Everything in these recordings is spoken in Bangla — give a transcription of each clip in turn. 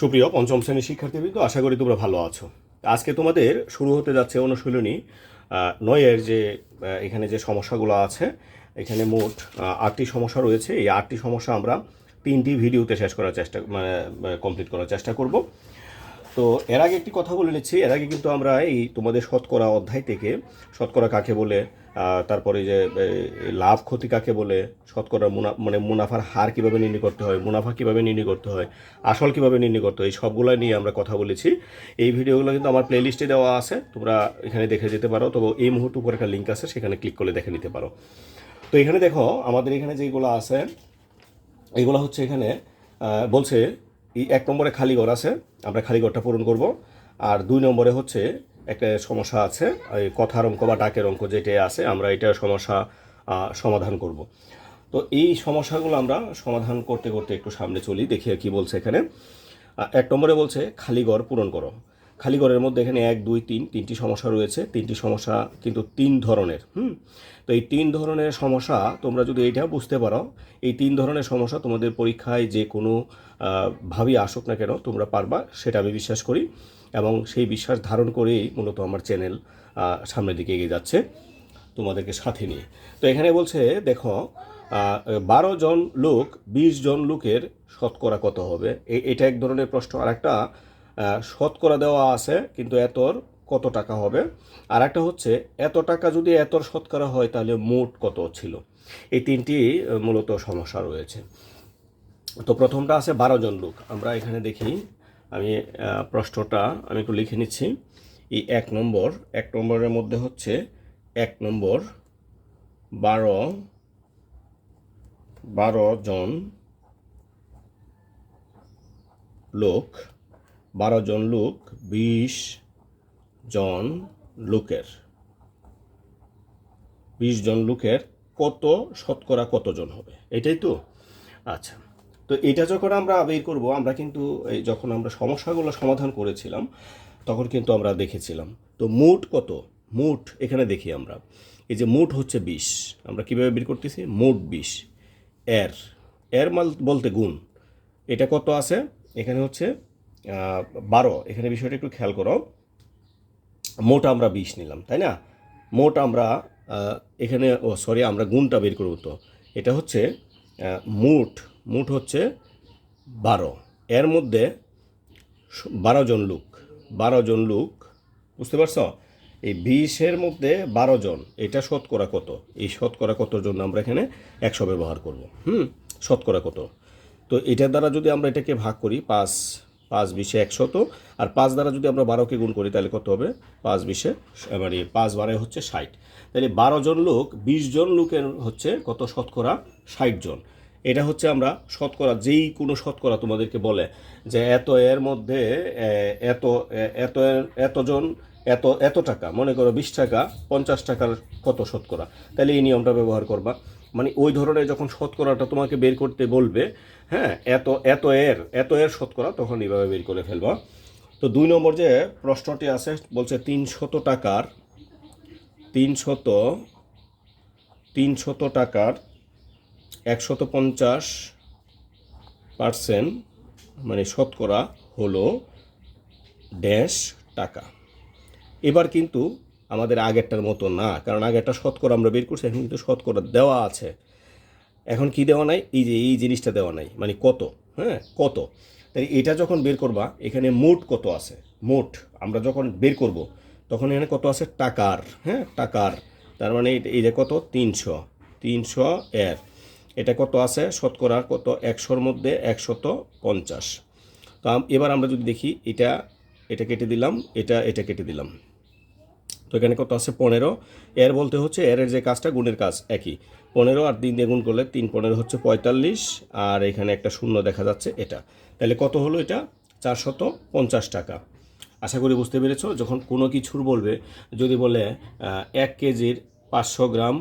সুপ্রিয় পঞ্চম শ্রেণির শিক্ষার্থীবৃন্দ, আশা করি তোমরা ভালো আছো। আজকে তোমাদের শুরু হতে যাচ্ছে অনুশীলনী নয়ের যে এখানে যে সমস্যাগুলো আছে, এখানে মোট আটটি সমস্যা রয়েছে। এই আটটি সমস্যা আমরা তিনটি ভিডিওতে শেষ করার চেষ্টা মানে কমপ্লিট করার চেষ্টা করব। তো এর আগে একটি কথা বলে নিচ্ছি। এর আগে কিন্তু আমরা এই তোমাদের শতকরা অধ্যায় থেকে, শতকরা কাকে বলে তারপরে যে লাভ ক্ষতি কাকে বলে, শতকরা মুনা মানে মুনাফার হার কীভাবে নির্ণয় করতে হয়, মুনাফা কীভাবে নির্ণয় করতে হয়, আসল কীভাবে নির্ণয় করতে হয়, এই সবগুলো নিয়ে আমরা কথা বলেছি। এই ভিডিওগুলো কিন্তু আমার প্লেলিস্টে দেওয়া আছে, তোমরা এখানে দেখে যেতে পারো। তবে এই মুহূর্তে উপরে একটা লিঙ্ক আছে, সেখানে ক্লিক করে দেখে নিতে পারো। তো এখানে দেখো, আমাদের এখানে যেগুলো আছে, এগুলো হচ্ছে এখানে বলছে এই এক নম্বরে খালি ঘর আছে, আমরা খালি ঘরটা পূরণ করব। আর দুই নম্বরে হচ্ছে একটা সমস্যা আছে, এই কথার অঙ্ক বা ডাকের অঙ্ক যেটা আছে, আমরা এটা সমস্যা সমাধান করব। তো এই সমস্যাগুলো আমরা সমাধান করতে করতে একটু সামনে চলি, দেখি কি বলছে এখানে। এক নম্বরে বলছে, খালি ঘর পূরণ করো। খালি ঘরের মধ্যে এখানে এক, দুই, তিন, তিনটি সমস্যা রয়েছে। তিনটি সমস্যা কিন্তু তিন ধরনের, হুম? তো এই তিন ধরনের সমস্যা তোমরা যদি এইটা বুঝতে পারো, এই তিন ধরনের সমস্যা তোমাদের পরীক্ষায় যে কোনো ভাবি আসুক না কেন, তোমরা পারবা, সেটা আমি বিশ্বাস করি। এবং সেই বিশ্বাস ধারণ করেই মূলত আমার চ্যানেল সামনের দিকে এগিয়ে যাচ্ছে তোমাদেরকে সাথে নিয়ে। তো এখানে বলছে, দেখো বারো জন লোক, বিশ জন লোকের শতকরা কত হবে? এটা এক ধরনের প্রশ্ন। আর একটা শতকরা দেওয়া আছে, কিন্তু এতর কত টাকা হবে? আর একটা হচ্ছে, এত টাকা যদি এতর শতকরা হয়, তাহলে মোট কত ছিল? এই তিনটি মূলত সমস্যা রয়েছে। তো প্রথমটা আছে বারো জন লোক। আমরা এখানে দেখি, আমি প্রশ্নটা আমি একটু লিখে নিচ্ছি। এই এক নম্বর, এক নম্বরের মধ্যে হচ্ছে, এক নম্বর, বারো বারো জন লোক বারো জন লোক, বিশ জন লোকের। বিশ জন লোকের কত শতকরা কতজন হবে? এটাই তো? আচ্ছা তো এটা যখন আমরা বের করব, আমরা কিন্তু যখন আমরা সমস্যাগুলো সমাধান করেছিলাম, তখন কিন্তু আমরা দেখেছিলাম। তো মোট কত? মোট এখানে দেখি আমরা। এই যে মোট হচ্ছে বিশ। আমরা কীভাবে বের করতেছি? মোট বিশ। এর। এর মাল বলতে গুণ। এটা কত আছে? এখানে হচ্ছে বারো, এখানে বিষয়টা একটু খেয়াল করো। মোট আমরা বিশ নিলাম, তাই না? মোট আমরা এখানে, ও সরি আমরা গুণটা বের করব তো। এটা হচ্ছে মোট মোট হচ্ছে বারো। এর মধ্যে বারো জন লোক, বারো জন লোক, বুঝতে পারছ? এই বিশের মধ্যে বারো জন, এটা শতকরা কত? এই শতকরা কতর জন্য আমরা এখানে একশো ব্যবহার করব? হুম, শতকরা কত? তো এটার দ্বারা যদি আমরা এটাকে ভাগ করি, পাঁচ পাঁচ বিশে একশত, আর পাঁচ দ্বারা যদি আমরা বারোকে গুণ করি, তাহলে কত হবে? পাঁচ বিশে মানে পাঁচ বারে হচ্ছে ষাট। তাহলে বারো জন লোক, বিশ জন লোকের হচ্ছে কত শতকরা? ষাট জন। এটা হচ্ছে আমরা শতকরা, যেই কোনো শতকরা তোমাদেরকে বলে যে এত এর মধ্যে এত এত এতজন এত এত টাকা, মনে করো বিশ টাকা, পঞ্চাশ টাকার কত শতকরা? তাহলে এই নিয়মটা ব্যবহার করবা। মানে ওই ধরনের যখন শতকরাটা তোমাকে বের করতে বলবে হ্যাঁ এত এত এর এত এর শতকরা, তখন এইভাবে বের করে ফেলবা। তো দুই নম্বর যে প্রশ্নটি আছে, বলছে তিনশত টাকার, তিনশত তিনশত টাকার একশত পঞ্চাশ পার্সেন্ট মানে শতকরা হলো ড্যাশ টাকা। এবার কিন্তু আমাদের আগেরটার মতো না, কারণ আগেরটা শতকরা আমরা বের করছি, এখন কিন্তু শতকরা দেওয়া আছে। এখন কি দেওয়া নাই? এই যে, এই জিনিসটা দেওয়া নাই। মানে কত? হ্যাঁ কত? তাই এটা যখন বের করবা, এখানে মোট কত আছে? মোট, আমরা যখন বের করব, তখন এখানে কত আছে? টাকার হ্যাঁ টাকার। তার মানে এই- যে কত? তিনশো। তিনশো এর। এটা কত আছে? শতকরার কত? একশোর মধ্যে একশত পঞ্চাশ। তো এবার আমরা যদি দেখি, এটা এটা কেটে দিলাম, এটা এটা কেটে দিলাম। তো এখানে কত আছে? পনেরো। এর বলতে হচ্ছে এর যে কাজটা, গুণের কাজ একই। পনেরো আর তিন দিয়ে গুণ করলে তিন, পনেরো হচ্ছে পঁয়তাল্লিশ। আর এখানে একটা শূন্য দেখা যাচ্ছে এটা। তাহলে কত হলো এটা? চারশত পঞ্চাশ টাকা। আশা করি বুঝতে পেরেছ, যখন কোনো কিছুর বলবে, যদি বলে এক কেজির পাঁচশো গ্রাম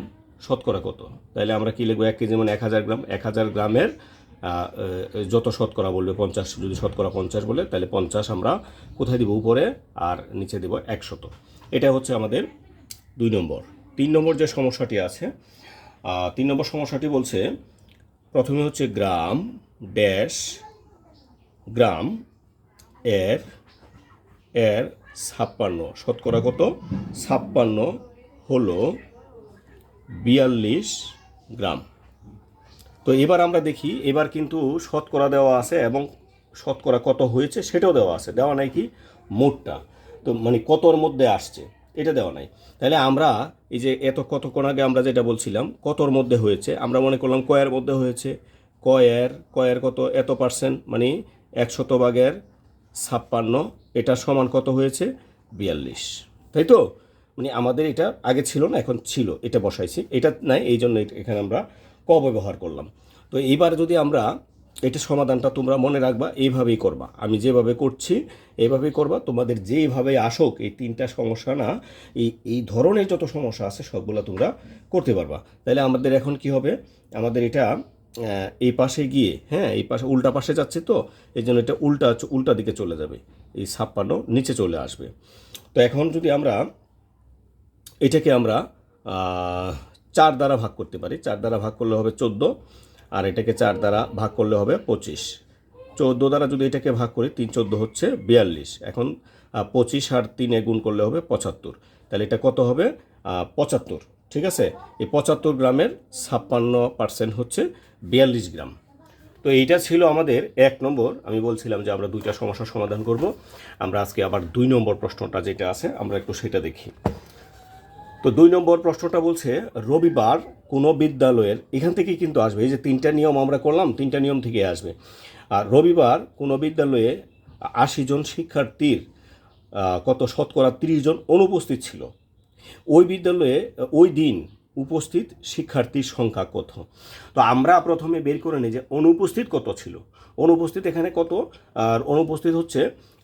শতকরা কত? তাহলে আমরা কী লিখব? এক কেজি মানে এক হাজার গ্রাম। এক হাজার গ্রামের যত শতকরা বলবে, পঞ্চাশ। যদি শতকরা পঞ্চাশ বলে, তাহলে পঞ্চাশ আমরা কোথায় দিব? উপরে, আর নিচে দেব একশত। এটা হচ্ছে আমাদের দুই নম্বর। তিন নম্বর যে সমস্যাটি আছে তিন নম্বর সমস্যাটি বলছে, প্রথমে হচ্ছে গ্রাম ড্যাশ গ্রাম এর এর ছাপ্পান্ন। শতকরা কত? ছাপ্পান্ন হলো বিয়াল্লিশ গ্রাম। তো এবার আমরা দেখি, এবার কিন্তু শতকরা দেওয়া আছে এবং শতকরা কত হয়েছে সেটাও দেওয়া আছে। দেওয়া নাই কি? মোটটা। তো মানে কতর মধ্যে আসছে, এটা দেওয়া নাই। তাহলে আমরা এই যে এত কতক্ষণ আগে আমরা যেটা বলছিলাম, কতর মধ্যে হয়েছে, আমরা মনে করলাম কয়ের মধ্যে হয়েছে। কয়ের কয়ের কত, এত পার্সেন্ট মানে একশত ভাগের ছাপ্পান্ন, এটা সমান কত হয়েছে? বিয়াল্লিশ। তাই তো? মানে আমাদের এটা আগে ছিল না, এখন ছিল, এটা বসাইছি। এটা নাই, এই জন্য এখানে আমরা ক ব্যবহার করলাম। তো এইবার যদি আমরা এটা সমাধানটা তোমরা মনে রাখবা, এইভাবেই করবা। আমি যেভাবে করছি, এইভাবেই করবা। তোমাদের যেইভাবে আসুক, এই তিনটা সমস্যা না, এই এই ধরনের যত সমস্যা আছে, সবগুলো তোমরা করতে পারবা। তাহলে আমাদের এখন কি হবে? আমাদের এটা এই পাশে গিয়ে হ্যাঁ এই পাশে, উল্টা পাশে যাচ্ছে তো এই জন্য এটা উল্টা উল্টা দিকে চলে যাবে। এই ছাপ্পান্ন নিচে চলে আসবে। তো এখন যদি আমরা এটাকে আমরা চার দ্বারা ভাগ করতে পারি, চার দ্বারা ভাগ করলে হবে চোদ্দ। আর এটাকে চার দ্বারা ভাগ করলে হবে পঁচিশ। চোদ্দ দ্বারা যদি এটাকে ভাগ করি, তিন চোদ্দ হচ্ছে বিয়াল্লিশ। এখন পঁচিশ আর তিনে গুণ করলে হবে পঁচাত্তর। তাহলে এটা কত হবে? পঁচাত্তর। ঠিক আছে? এই পঁচাত্তর গ্রামের ছাপ্পান্ন পার্সেন্ট হচ্ছে বিয়াল্লিশ গ্রাম। তো এইটা ছিল আমাদের এক নম্বর। আমি বলছিলাম যে আমরা দুইটা সমস্যার সমাধান করব। আমরা আজকে আবার দুই নম্বর প্রশ্নটা যেটা আছে, আমরা একটু সেটা দেখি। তো দুই নম্বর প্রশ্নটা বলছে, রবিবার কোনো বিদ্যালয়ের, এখান থেকেই কিন্তু আসবে, এই যে তিনটা নিয়ম আমরা করলাম, তিনটা নিয়ম থেকে আসবে। আর রবিবার কোনো বিদ্যালয়ে আশি জন শিক্ষার্থীর কত শতকরা তিরিশ জন অনুপস্থিত ছিল। ওই বিদ্যালয়ে, ওই দিন উপস্থিত শিক্ষার্থীর সংখ্যা কত? তো আমরা প্রথমে বের করে নিই যে অনুপস্থিত কত ছিল। অনুপস্থিত এখানে কত? আর অনুপস্থিত হচ্ছে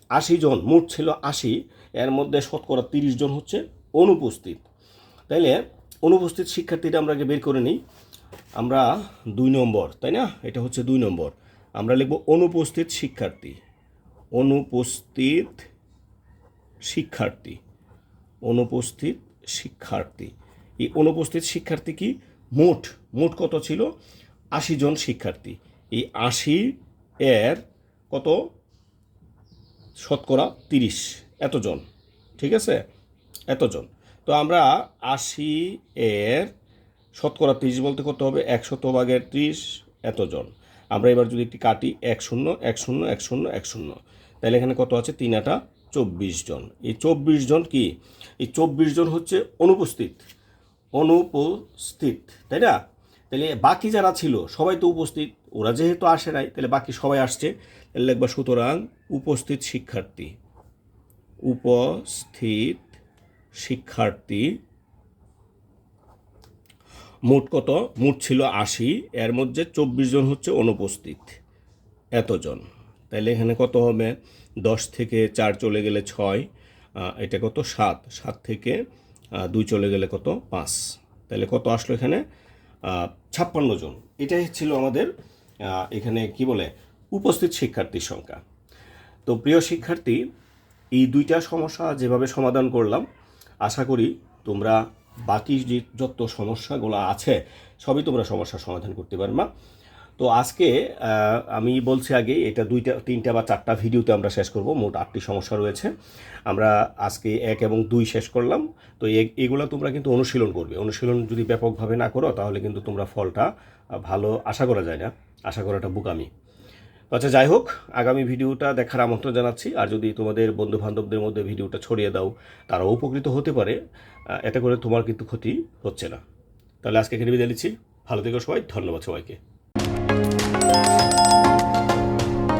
আশি জন, মোট ছিল আশি, এর মধ্যে শতকরা তিরিশ জন হচ্ছে অনুপস্থিত। তাইলে অনুপস্থিত শিক্ষার্থীটা আমরা আগে বের করে নিই। আমরা দুই নম্বর, তাই না? এটা হচ্ছে দুই নম্বর। আমরা লিখব অনুপস্থিত শিক্ষার্থী। অনুপস্থিত শিক্ষার্থী। অনুপস্থিত শিক্ষার্থী। এই অনুপস্থিত শিক্ষার্থী কি? মোট মোট কত ছিল? আশি জন শিক্ষার্থী। এই আশি এর কত? শতকরা তিরিশ। এতজন। ঠিক আছে? এতজন। তো আমরা আশি এর শতকরা ত্রিশ বলতে কত হবে? একশত ভাগের ত্রিশ এতজন। আমরা এবার যদি একটি কাটি এক শূন্য এক শূন্য এক শূন্য এক শূন্য তাহলে এখানে কত আছে? তিন আটা চব্বিশ জন। এই চব্বিশ জন কি? এই চব্বিশ জন হচ্ছে অনুপস্থিত। অনুপস্থিত, তাই না? তাহলে বাকি যারা ছিল, সবাই তো উপস্থিত, ওরা যেহেতু আসে নাই, তাহলে বাকি সবাই আসছে। তাহলে লিখবা সুতরাং উপস্থিত শিক্ষার্থী। উপস্থিত শিক্ষার্থী, মোট কত? মোট ছিল আশি। এর মধ্যে চব্বিশ জন হচ্ছে অনুপস্থিত। এতজন। তাহলে এখানে কত হবে? দশ থেকে চার চলে গেলে ছয় এটা কত? সাত। সাত থেকে দুই চলে গেলে কত? পাঁচ। তাহলে কত আসলো এখানে? ছাপ্পান্ন জন। এটাই ছিল আমাদের এখানে কি বলে? উপস্থিত শিক্ষার্থীর সংখ্যা। তো প্রিয় শিক্ষার্থী, এই দুইটা সমস্যা যেভাবে সমাধান করলাম আশা করি তোমরা বাকি যে যত সমস্যাগুলো আছে, সবই তোমরা সমস্যার সমাধান করতে পারবা। তো আজকে আমি বলছি আগে, এটা দুইটা, তিনটা বা চারটা ভিডিওতে আমরা শেষ করব, মোট আটটি সমস্যা রয়েছে। আমরা আজকে এক এবং দুই শেষ করলাম। তো এগুলো তোমরা কিন্তু অনুশীলন করবে। অনুশীলন যদি ব্যাপকভাবে না করো, তাহলে কিন্তু তোমরা ফলটা ভালো আশা করা যায় না। আশা করাটা বোকামি। আচ্ছা যাই হোক, আগামী ভিডিওটা দেখার আমন্ত্রণ জানাচ্ছি। আর যদি তোমাদের বন্ধু বান্ধবদের মধ্যে ভিডিওটা ছড়িয়ে দাও, তারাও উপকৃত হতে পারে। এতে করে তোমার কিন্তু ক্ষতি হচ্ছে না। তাহলে আজকে এখানে বিদায় নিচ্ছি। ভালো থেকো সবাই, ধন্যবাদ সবাইকে।